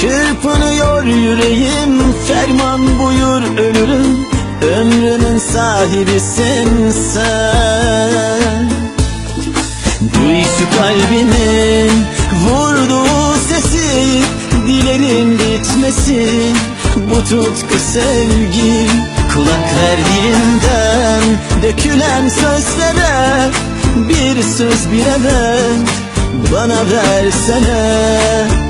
Çırpınıyor yüreğim Ferman buyur ölürüm. Ömrümün sahibisin sen. Duy şu kalbimin Vurduğu sesi Dilerim bitmesin. Bu tutku sevgi Kulak ver dilimden Dökülen sözlere Bir söz bilemem Bana versene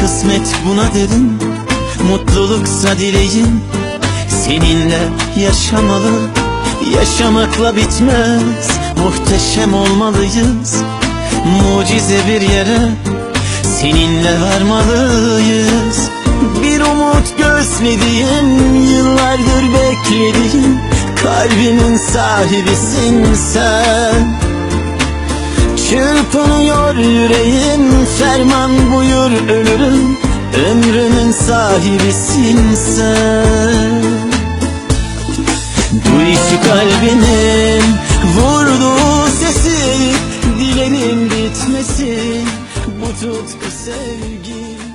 Kısmet buna dedim. Mutluluksa dileğim Seninle yaşamalı. Yaşamakla bitmez Muhteşem olmalıyız. Mucize bir yere Seninle varmalıyız. Bir umut gözlediğim Yıllardır beklediğim Kalbimin sahibisin sen Çırpınıyor yüreğim Ferman buyur ölürüm Ömrümün sahibisin sen. Duy şu kalbinin Vurduğu sesi Dilerim bitmesin Bu tutku sevgi